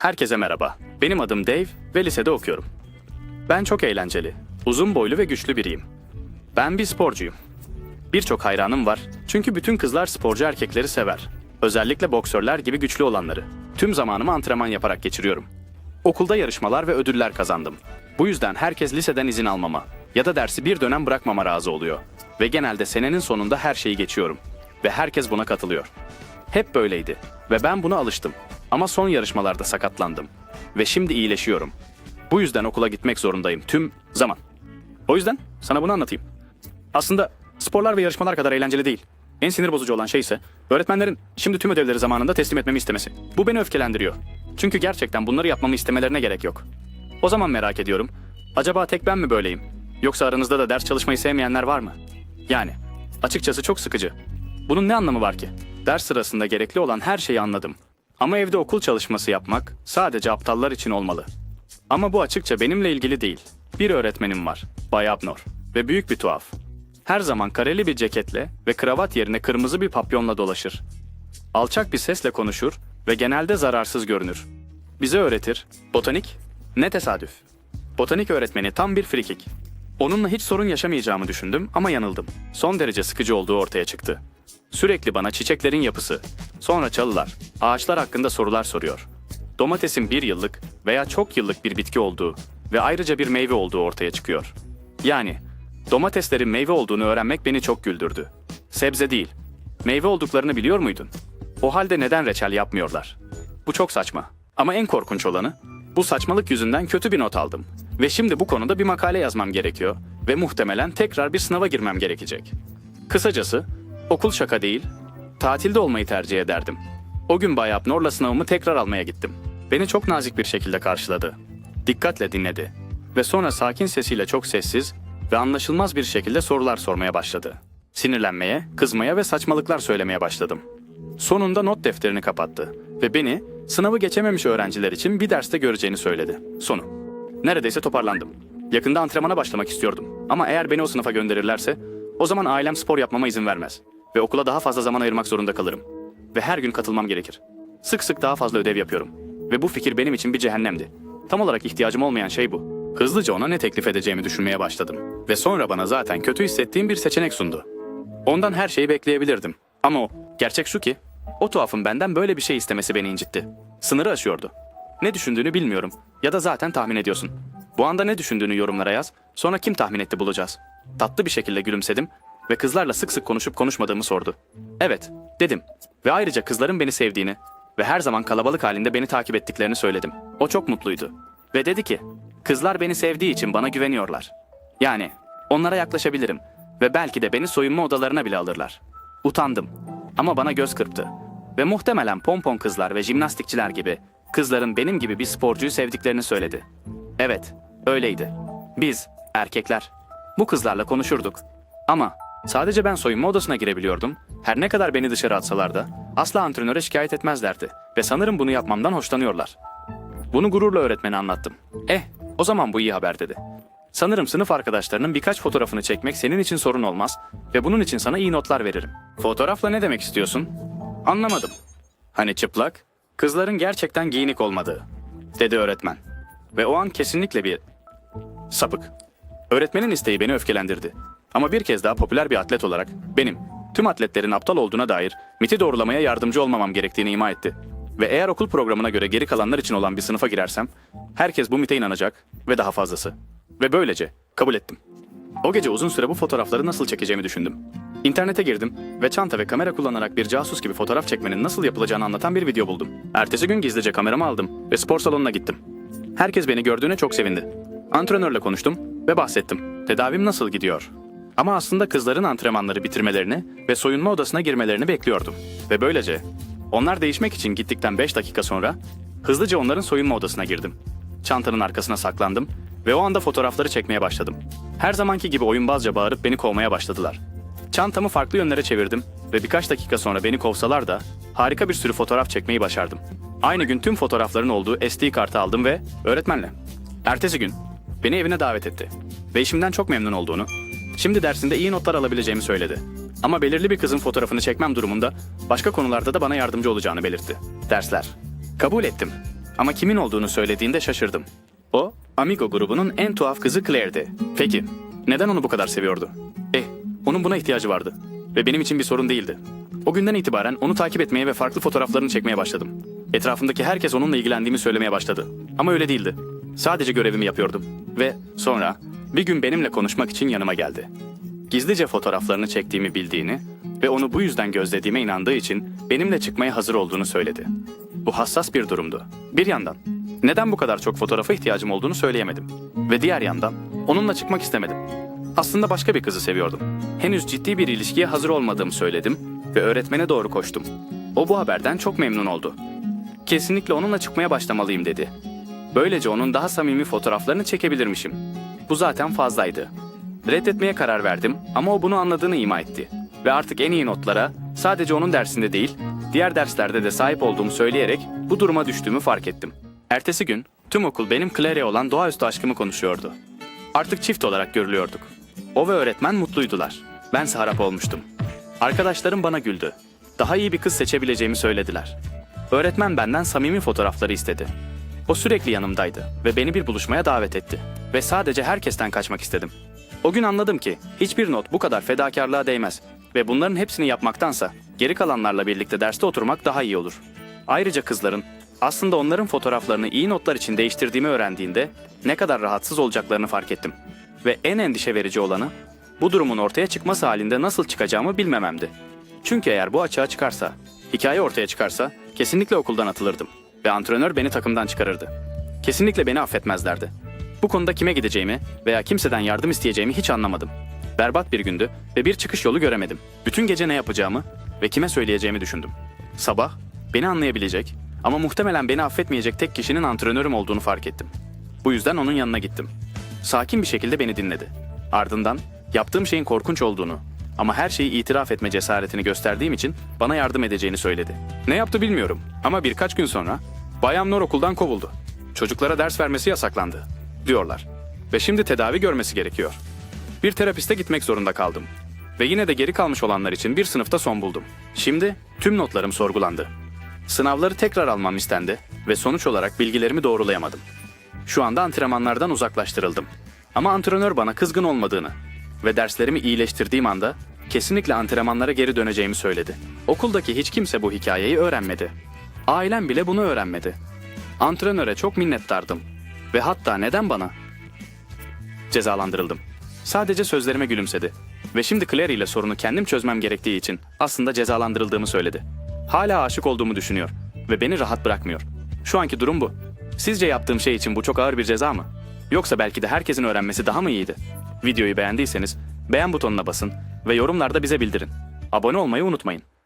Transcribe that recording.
Herkese merhaba. Benim adım Dave ve lisede okuyorum. Ben çok eğlenceli, uzun boylu ve güçlü biriyim. Ben bir sporcuyum. Birçok hayranım var çünkü bütün kızlar sporcu erkekleri sever. Özellikle boksörler gibi güçlü olanları. Tüm zamanımı antrenman yaparak geçiriyorum. Okulda yarışmalar ve ödüller kazandım. Bu yüzden herkes liseden izin almama ya da dersi bir dönem bırakmama razı oluyor. Ve genelde senenin sonunda her şeyi geçiyorum. Ve herkes buna katılıyor. Hep böyleydi ve ben buna alıştım. Ama son yarışmalarda sakatlandım ve şimdi iyileşiyorum. Bu yüzden okula gitmek zorundayım tüm zaman. O yüzden sana bunu anlatayım. Aslında sporlar ve yarışmalar kadar eğlenceli değil. En sinir bozucu olan şey ise öğretmenlerin şimdi tüm ödevleri zamanında teslim etmemi istemesi. Bu beni öfkelendiriyor. Çünkü gerçekten bunları yapmamı istemelerine gerek yok. O zaman merak ediyorum. Acaba tek ben mi böyleyim? Yoksa aranızda da ders çalışmayı sevmeyenler var mı? Yani açıkçası çok sıkıcı. Bunun ne anlamı var ki? Ders sırasında gerekli olan her şeyi anladım. Ama evde okul çalışması yapmak sadece aptallar için olmalı. Ama bu açıkça benimle ilgili değil. Bir öğretmenim var, Bay Abnor. Ve büyük bir tuhaf. Her zaman kareli bir ceketle ve kravat yerine kırmızı bir papyonla dolaşır. Alçak bir sesle konuşur ve genelde zararsız görünür. Bize öğretir. Botanik? Ne tesadüf. Botanik öğretmeni tam bir frikik. Onunla hiç sorun yaşamayacağımı düşündüm ama yanıldım. Son derece sıkıcı olduğu ortaya çıktı. Sürekli bana çiçeklerin yapısı, sonra çalılar, ağaçlar hakkında sorular soruyor. Domatesin bir yıllık veya çok yıllık bir bitki olduğu ve ayrıca bir meyve olduğu ortaya çıkıyor. Yani domateslerin meyve olduğunu öğrenmek beni çok güldürdü. Sebze değil, meyve olduklarını biliyor muydun? O halde neden reçel yapmıyorlar? Bu çok saçma. Ama en korkunç olanı, bu saçmalık yüzünden kötü bir not aldım. Ve şimdi bu konuda bir makale yazmam gerekiyor ve muhtemelen tekrar bir sınava girmem gerekecek. Kısacası, okul şaka değil, tatilde olmayı tercih ederdim. O gün Bay Abnor'la sınavımı tekrar almaya gittim. Beni çok nazik bir şekilde karşıladı. Dikkatle dinledi. Ve sonra sakin sesiyle çok sessiz ve anlaşılmaz bir şekilde sorular sormaya başladı. Sinirlenmeye, kızmaya ve saçmalıklar söylemeye başladım. Sonunda not defterini kapattı ve beni sınavı geçememiş öğrenciler için bir derste göreceğini söyledi. Sonu. Neredeyse toparlandım. Yakında antrenmana başlamak istiyordum. Ama eğer beni o sınıfa gönderirlerse o zaman ailem spor yapmama izin vermez. Ve okula daha fazla zaman ayırmak zorunda kalırım. Ve her gün katılmam gerekir. Sık sık daha fazla ödev yapıyorum. Ve bu fikir benim için bir cehennemdi. Tam olarak ihtiyacım olmayan şey bu. Hızlıca ona ne teklif edeceğimi düşünmeye başladım. Ve sonra bana zaten kötü hissettiğim bir seçenek sundu. Ondan her şeyi bekleyebilirdim. Ama o, gerçek şu ki, o tuhafın benden böyle bir şey istemesi beni incitti. Sınırı aşıyordu. Ne düşündüğünü bilmiyorum ya da zaten tahmin ediyorsun. Bu anda ne düşündüğünü yorumlara yaz, sonra kim tahmin etti bulacağız. Tatlı bir şekilde gülümsedim ve kızlarla sık sık konuşup konuşmadığımı sordu. Evet, dedim. Ve ayrıca kızların beni sevdiğini ve her zaman kalabalık halinde beni takip ettiklerini söyledim. O çok mutluydu. Ve dedi ki, kızlar beni sevdiği için bana güveniyorlar. Yani onlara yaklaşabilirim ve belki de beni soyunma odalarına bile alırlar. Utandım ama bana göz kırptı. Ve muhtemelen pompon kızlar ve jimnastikçiler gibi kızların benim gibi bir sporcuyu sevdiklerini söyledi. Evet, öyleydi. Biz, erkekler, bu kızlarla konuşurduk. Ama sadece ben soyunma odasına girebiliyordum. Her ne kadar beni dışarı atsalar da asla antrenöre şikayet etmezlerdi. Ve sanırım bunu yapmamdan hoşlanıyorlar. Bunu gururla öğretmene anlattım. Eh, o zaman bu iyi haber dedi. Sanırım sınıf arkadaşlarının birkaç fotoğrafını çekmek senin için sorun olmaz ve bunun için sana iyi notlar veririm. Fotoğrafla ne demek istiyorsun? Anlamadım. Hani çıplak? Kızların gerçekten giyinik olmadığı, dedi öğretmen. Ve o an kesinlikle bir sapık. Öğretmenin isteği beni öfkelendirdi. Ama bir kez daha popüler bir atlet olarak benim tüm atletlerin aptal olduğuna dair MIT'i doğrulamaya yardımcı olmamam gerektiğini ima etti. Ve eğer okul programına göre geri kalanlar için olan bir sınıfa girersem herkes bu MIT'e inanacak ve daha fazlası. Ve böylece kabul ettim. O gece uzun süre bu fotoğrafları nasıl çekeceğimi düşündüm. İnternete girdim ve çanta ve kamera kullanarak bir casus gibi fotoğraf çekmenin nasıl yapılacağını anlatan bir video buldum. Ertesi gün gizlice kameramı aldım ve spor salonuna gittim. Herkes beni gördüğüne çok sevindi. Antrenörle konuştum ve bahsettim. Tedavim nasıl gidiyor? Ama aslında kızların antrenmanları bitirmelerini ve soyunma odasına girmelerini bekliyordum. Ve böylece onlar değişmek için gittikten 5 dakika sonra hızlıca onların soyunma odasına girdim. Çantanın arkasına saklandım ve o anda fotoğrafları çekmeye başladım. Her zamanki gibi oyunbazca bağırıp beni kovmaya başladılar. Çantamı farklı yönlere çevirdim ve birkaç dakika sonra beni kovsalar da harika bir sürü fotoğraf çekmeyi başardım. Aynı gün tüm fotoğrafların olduğu SD kartı aldım ve öğretmenle. Ertesi gün beni evine davet etti ve işimden çok memnun olduğunu, şimdi dersinde iyi notlar alabileceğimi söyledi. Ama belirli bir kızın fotoğrafını çekmem durumunda başka konularda da bana yardımcı olacağını belirtti. Dersler. Kabul ettim. Ama kimin olduğunu söylediğinde şaşırdım. O, Amigo grubunun en tuhaf kızı Claire'di. Peki, neden onu bu kadar seviyordu? Eh, onun buna ihtiyacı vardı. Ve benim için bir sorun değildi. O günden itibaren onu takip etmeye ve farklı fotoğraflarını çekmeye başladım. Etrafımdaki herkes onunla ilgilendiğimi söylemeye başladı. Ama öyle değildi. Sadece görevimi yapıyordum. Ve sonra bir gün benimle konuşmak için yanıma geldi. Gizlice fotoğraflarını çektiğimi bildiğini ve onu bu yüzden gözlediğime inandığı için benimle çıkmaya hazır olduğunu söyledi. Bu hassas bir durumdu. Bir yandan neden bu kadar çok fotoğrafa ihtiyacım olduğunu söyleyemedim. Ve diğer yandan onunla çıkmak istemedim. Aslında başka bir kızı seviyordum. Henüz ciddi bir ilişkiye hazır olmadığımı söyledim ve öğretmene doğru koştum. O bu haberden çok memnun oldu. Kesinlikle onunla çıkmaya başlamalıyım dedi. Böylece onun daha samimi fotoğraflarını çekebilirmişim. Bu zaten fazlaydı. Reddetmeye karar verdim ama o bunu anladığını ima etti. Ve artık en iyi notlara sadece onun dersinde değil, diğer derslerde de sahip olduğumu söyleyerek bu duruma düştüğümü fark ettim. Ertesi gün tüm okul benim Claire'e olan doğaüstü aşkımı konuşuyordu. Artık çift olarak görülüyorduk. O ve öğretmen mutluydular. Ben harap olmuştum. Arkadaşlarım bana güldü. Daha iyi bir kız seçebileceğimi söylediler. Öğretmen benden samimi fotoğrafları istedi. O sürekli yanımdaydı ve beni bir buluşmaya davet etti. Ve sadece herkesten kaçmak istedim. O gün anladım ki hiçbir not bu kadar fedakarlığa değmez ve bunların hepsini yapmaktansa geri kalanlarla birlikte derste oturmak daha iyi olur. Ayrıca kızların aslında onların fotoğraflarını iyi notlar için değiştirdiğimi öğrendiğinde ne kadar rahatsız olacaklarını fark ettim. Ve en endişe verici olanı bu durumun ortaya çıkması halinde nasıl çıkacağımı bilmememdi. Çünkü eğer bu açığa çıkarsa, hikaye ortaya çıkarsa kesinlikle okuldan atılırdım ve antrenör beni takımdan çıkarırdı. Kesinlikle beni affetmezlerdi. Bu konuda kime gideceğimi veya kimseden yardım isteyeceğimi hiç anlamadım. Berbat bir gündü ve bir çıkış yolu göremedim. Bütün gece ne yapacağımı ve kime söyleyeceğimi düşündüm. Sabah beni anlayabilecek ama muhtemelen beni affetmeyecek tek kişinin antrenörüm olduğunu fark ettim. Bu yüzden onun yanına gittim. Sakin bir şekilde beni dinledi. Ardından yaptığım şeyin korkunç olduğunu ama her şeyi itiraf etme cesaretini gösterdiğim için bana yardım edeceğini söyledi. Ne yaptı bilmiyorum ama birkaç gün sonra Bayan Nur okuldan kovuldu. Çocuklara ders vermesi yasaklandı diyorlar. Ve şimdi tedavi görmesi gerekiyor. Bir terapiste gitmek zorunda kaldım. Ve yine de geri kalmış olanlar için bir sınıfta son buldum. Şimdi tüm notlarım sorgulandı. Sınavları tekrar almam istendi ve sonuç olarak bilgilerimi doğrulayamadım. Şu anda antrenmanlardan uzaklaştırıldım. Ama antrenör bana kızgın olmadığını ve derslerimi iyileştirdiğim anda kesinlikle antrenmanlara geri döneceğimi söyledi. Okuldaki hiç kimse bu hikayeyi öğrenmedi. Ailem bile bunu öğrenmedi. Antrenöre çok minnettardım. Ve hatta neden bana? Cezalandırıldım. Sadece sözlerime gülümsedi. Ve şimdi Claire ile sorunu kendim çözmem gerektiği için aslında cezalandırıldığımı söyledi. Hala aşık olduğumu düşünüyor ve beni rahat bırakmıyor. Şu anki durum bu. Sizce yaptığım şey için bu çok ağır bir ceza mı? Yoksa belki de herkesin öğrenmesi daha mı iyiydi? Videoyu beğendiyseniz beğen butonuna basın ve yorumlarda bize bildirin. Abone olmayı unutmayın.